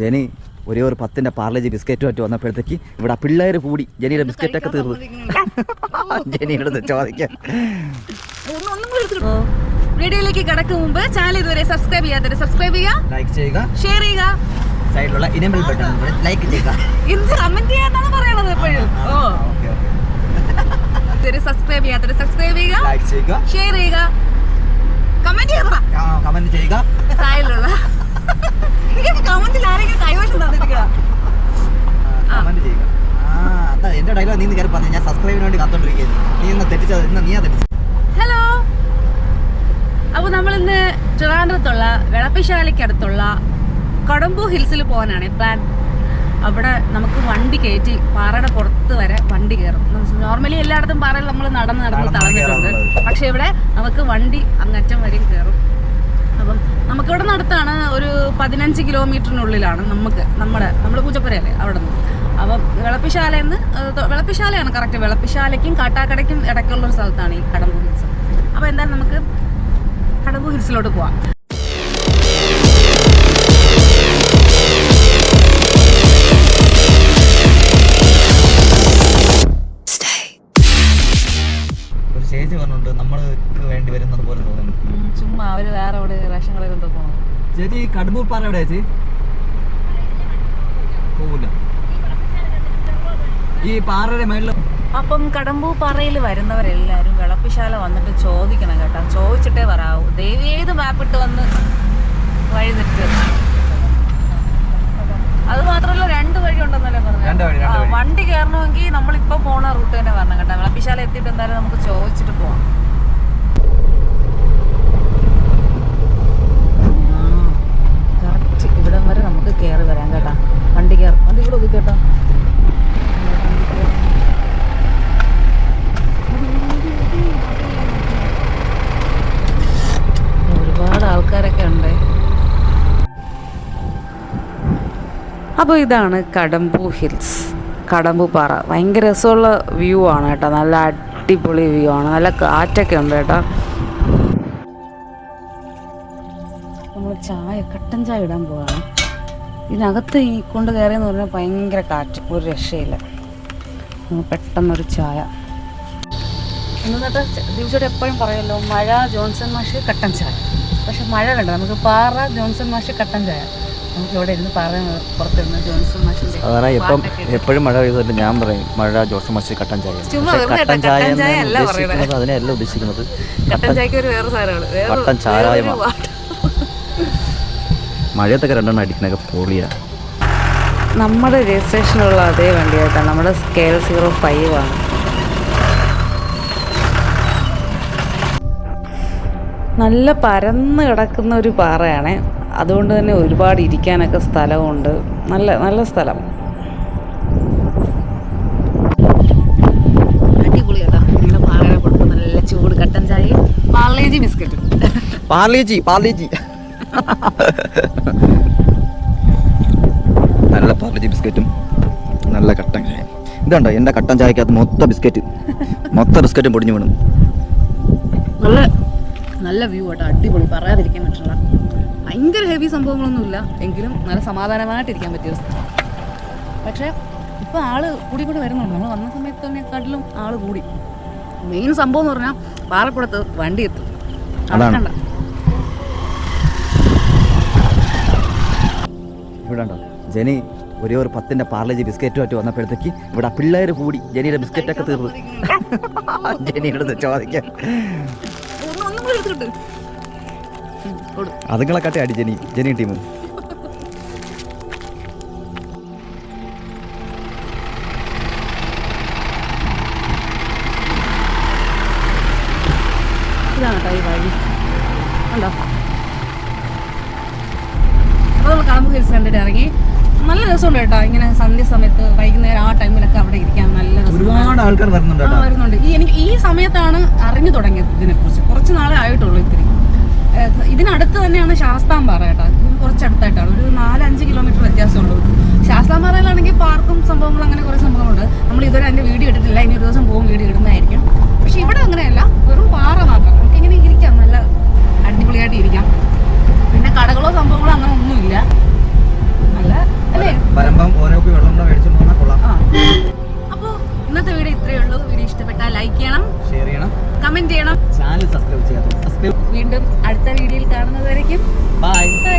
ജനി ഒരേ ഒരു പത്തിന്റെ പാർലേജ് മറ്റു വന്നപ്പോഴത്തേക്ക് ഇവിടെ പിള്ളേർ കൂടി ജനിയുടെ ബിസ്ക്കറ്റൊക്കെ തീർന്നു. ജനിയുടെ ചോദിക്കാം. വീഡിയോയിലേക്ക് കടക്കും മുമ്പ് ചാനൽ ഇതുവരെ സബ്സ്ക്രൈബ് ചെയ്യാത്തവരെ സബ്സ്ക്രൈബ് ചെയ്യുക ലൈക്ക് ചെയ്യുക ഷെയർ ചെയ്യുക. സൈഡിലുള്ള ഇനബിൾ ബട്ടൺ ലൈക്ക് ചെയ്യുക. ഇത് കമന്റ് ചെയ്യാന്നാണ് പറയുന്നത് എപ്പോഴും. ഓ. ഇതുവരെ സബ്സ്ക്രൈബ് ചെയ്യാത്തവരെ സബ്സ്ക്രൈബ് ചെയ്യുക ലൈക്ക് ചെയ്യുക. ഷെയർ ചെയ്യുക. കമന്റ് ചെയ്യുക കമന്റ് ചെയ്യുക. ചായലുള്ള കമന്റിൽ ആരെങ്കിലും കൈവശം തന്നിരിക്കുക കമന്റ് ചെയ്യുക ആ അതാ എന്റെ ഡയലോഗ് നീ കയറി പറഞ്ഞു ഞാൻ സബ്സ്ക്രൈബിന് വേണ്ടി കാത്തോണ്ടിരിക്കുന്നു നീ ഇന്ന് തെറ്റിച്ചത് ഇന്ന് നീയാ തെറ്റിച്ചത്. ഹലോ അപ്പോൾ നമ്മൾ ഇന്ന് ട്രിവാൻഡ്രത്തുള്ള വെളപ്പിശാലയ്ക്ക് അടുത്തുള്ള കടമ്പു ഹിൽസിൽ പോകാനാണ് പ്ലാൻ അവിടെ നമുക്ക് വണ്ടി കയറ്റി പാറയുടെ പുറത്ത് വരെ വണ്ടി കയറും. നോർമലി എല്ലായിടത്തും പാറയിൽ നമ്മൾ നടന്ന് നടന്ന് തളഞ്ഞിട്ടുണ്ട് തളർന്നിട്ടുണ്ട് പക്ഷെ ഇവിടെ നമുക്ക് വണ്ടി അങ്ങറ്റം വരെയും കയറും. അപ്പം നമുക്കിവിടെ നടത്താണ് ഒരു പതിനഞ്ച് കിലോമീറ്ററിനുള്ളിലാണ് നമുക്ക് നമ്മുടെ നമ്മുടെ പൂജപ്പുരയല്ലേ അവിടെ നിന്ന് അപ്പം വെളപ്പിശാല എന്ന് വിളപ്പിശാലയാണ് കറക്റ്റ് വിളപ്പിശാലയ്ക്കും കാട്ടാക്കടയ്ക്കും ഇടയ്ക്കുള്ള ഒരു സ്ഥലത്താണ് ഈ കടമ്പു ഹിൽസ്. അപ്പോൾ എന്തായാലും നമുക്ക് കടമ്പു ഹിൽസിലോട്ട് പോവാം. ഒരു സ്റ്റേജ് പറഞ്ഞുകൊണ്ട് നമ്മൾക്ക് വേണ്ടി വരുന്നത് പോലെ തോന്നുന്നു. ചുമ്മാ അവർ വേറെ അവിടെ റേഷൻ കടയിൽ എന്തോ പോകണം ചേച്ചി കടുമ്പൂർ പാറ എവിടെയാ ചേച്ചി? പോവില്ല. ഈ പാറയുടെ മേളിൽ അപ്പം കടമ്പൂ പാറയിൽ വരുന്നവരെല്ലാവരും വിളപ്പിശാല വന്നിട്ട് ചോദിക്കണം കേട്ടോ. ചോദിച്ചിട്ടേ പറയാവൂ ദേവി ഏത് മാപ്പിട്ട് വന്ന് വഴി തെറ്റ് അത് മാത്രമല്ല രണ്ട് വഴി ഉണ്ടെന്നല്ലേ പറഞ്ഞു വണ്ടി കയറണമെങ്കിൽ നമ്മളിപ്പോ പോണ റൂട്ട് തന്നെ വരണം കേട്ടോ. വിളപ്പിശാല എത്തിയിട്ട് എന്തായാലും നമുക്ക് ചോദിച്ചിട്ട് പോവാം കറക്റ്റ് ഇവിടം വരെ നമുക്ക് കയറി വരാം കേട്ടാ വണ്ടി കയറും വണ്ടി ഇവിടെ ഒതുക്കി കേട്ടോ ഒരുപാട് ആൾക്കാരൊക്കെ ഉണ്ട് അപ്പോൾ ഇതാണ് കടമ്പു ഹിൽസ്. കടമ്പു പാറ. ഭയങ്കര രസമുള്ള വ്യൂ ആണ് കേട്ടോ. നല്ല അടിപൊളി വ്യൂ ആണ്. നല്ല കാറ്റൊക്കെ ഉണ്ട് കേട്ടോ. നമ്മൾ ചായ കട്ടൻ ചായ ഇടാൻ പോവാണ്. ഇതിനകത്ത് ഈ കൊണ്ട് കയറിയെന്ന് പറഞ്ഞാൽ ഭയങ്കര കാറ്റ്. ഒരു രക്ഷയില്ല. പെട്ടെന്നൊരു ചായ. എന്നിട്ട് ദിവസോട് എപ്പോഴും പറയുമല്ലോ മഴ ജോൺസൺ മാഷ് കട്ടൻ ചായ. പക്ഷെ മഴ കണ്ട നമുക്ക് പാറ ജോൺസൺ മാഷ് കട്ടൻ ചായ. ഇവിടെ ഇരുന്ന് പാറ പുറത്തിരുന്ന് ജോൺസൺ മാഷിന്റെ അതാണ് എപ്പം എപ്പോഴും മഴ പെയ്തിട്ട് ഞാൻ പറയും മഴ ജോസ് മച്ചി കട്ടൻ ചായ ചുമ്മാ പക്ഷേ വെറുതെ കട്ടൻ കേട്ടോ, ചായ കട്ടൻ ചായ എന്ന് അല്ല ഉദ്ദേശിക്കുന്നത് അതിനെയല്ല ഉദ്ദേശിക്കുന്നത്. കട്ടൻ ചായക്ക് ഒരു വേറെ സാധനമാണ് വേറെ കട്ടൻ. വേറൊരു. മഴയത്തൊക്കെ രണ്ടെണ്ണം അടിക്കണൊക്കെ പോളിയ. നമ്മുടെ രജിസ്ട്രേഷനുള്ള അതേ വണ്ടിയായിട്ടാണ് നമ്മുടെ സ്കെയിൽ സീറോ ഫൈവ് ആണ്. നല്ല പരന്ന് കിടക്കുന്ന ഒരു പാറയാണ്. അതുകൊണ്ട് തന്നെ ഒരുപാട് ഇരിക്കാനൊക്കെ സ്ഥലമുണ്ട്. നല്ല നല്ല സ്ഥലം. നല്ല ചൂട് കട്ടൻ ചായയും പാർലേജി ബിസ്ക്കറ്റും. പാർലേജി പാർലേജി. നല്ല പാർലേജി ബിസ്ക്കറ്റും നല്ല കട്ടൻ ചായ ഇതുണ്ടോ എന്റെ കട്ടൻ ചായക്കകത്ത് മൊത്തം ബിസ്ക്കറ്റ്. മൊത്ത ബിസ്ക്കറ്റും പൊടിഞ്ഞു വീണു. നല്ല നല്ല വ്യൂ ആട്ടോ. അടിപൊളി. പറയാതിരിക്കാൻ പറ്റില്ല. ഭയങ്കര ഹെവി സംഭവങ്ങളൊന്നുമില്ല. എങ്കിലും നല്ല സമാധാനമായിട്ടിരിക്കാൻ പറ്റിയ സ്ഥലം പക്ഷേ ഇപ്പോൾ ആൾ കൂടി കൂടി വരുന്നുണ്ട്. നമ്മൾ വന്ന സമയത്ത് തന്നെക്കാട്ടിലും ആൾ കൂടി. മെയിൻ സംഭവം എന്ന് പറഞ്ഞാൽ പാറപ്പുറത്ത് വണ്ടി എത്തും. അതാണ്. കണ്ട. ഇവിടെ ഉണ്ടോ? ജനി ഒരേ ഒരു പത്തിന്റെ പാർലേജി ബിസ്ക്കറ്റുമായിട്ട് വന്നപ്പോഴത്തേക്ക് ഇവിടെ പിള്ളേർ കൂടി ജനിയുടെ ബിസ്ക്കറ്റൊക്കെ തീർന്നു. ജനിയുടെ ചോദിക്കാം. അതുങ്ങളെ കാട്ടി അടി ജനി. ജനി ടീമും. ഇതാണ് കേട്ടോ ഈ വഴി. ഉണ്ടോ അപ്പോൾ നമ്മൾ കടമ്പ് ഹിൽസ് കണ്ടിട്ട് ഇറങ്ങി. നല്ല രസമുണ്ട് കേട്ടോ. ഇങ്ങനെ സന്ധ്യ സമയത്ത് വൈകുന്നേരം ആ ടൈമിലൊക്കെ അവിടെ ഇരിക്കാൻ നല്ല ഒരുപാട് ആൾക്കാർ വരുന്നുണ്ട് വരുന്നുണ്ട്. ഈ എനിക്ക് ഈ സമയത്താണ് അറിഞ്ഞു തുടങ്ങിയത് ഇതിനെക്കുറിച്ച്. കുറച്ച് നാളെ ആയിട്ടുള്ളൂ ഇത്തിരി. ഇതിനടുത്ത് തന്നെയാണ് ശാസ്താംപാറ കേട്ടോ. ഇതിന് കുറച്ചടുത്തായിട്ടാണ്. ഒരു നാലഞ്ച് കിലോമീറ്റർ വ്യത്യാസമുള്ളൂ. ശാസ്താംപാറയിലാണെങ്കിൽ പാർക്കും സംഭവങ്ങളും അങ്ങനെ കുറേ സംഭവങ്ങളുണ്ട്. നമ്മൾ ഇതുവരെ അതിന്റെ വീഡിയോ ഇട്ടിട്ടില്ല. ഇനി ഒരു ദിവസം പോകും വീഡിയോ ഇടുന്നതായിരിക്കും. പക്ഷെ ഇവിടെ അങ്ങനെയല്ല. വെറും പാറ മാത്രം. നമുക്ക് ഇങ്ങനെ ഇരിക്കാം. നല്ല അടിപൊളിയായിട്ട് ഇരിക്കാം. പിന്നെ കടകളോ സംഭവങ്ങളോ അങ്ങനെ ഒന്നുമില്ല. നല്ല അപ്പോൾ ഇന്നത്തെ വീഡിയോ ഇത്രയേ ഉള്ളൂ. വീഡിയോ ഇഷ്ടപ്പെട്ടാൽ ലൈക്ക് ചെയ്യണം. ഷെയർ ചെയ്യണം. കമന്റ് ചെയ്യണം. ചാനൽ സബ്സ്ക്രൈബ് ചെയ്യാത്ത സബ്സ്ക്രൈബ് വീണ്ടും അടുത്ത വീഡിയോയിൽ കാണുന്നതായിരിക്കും ബൈ ബൈ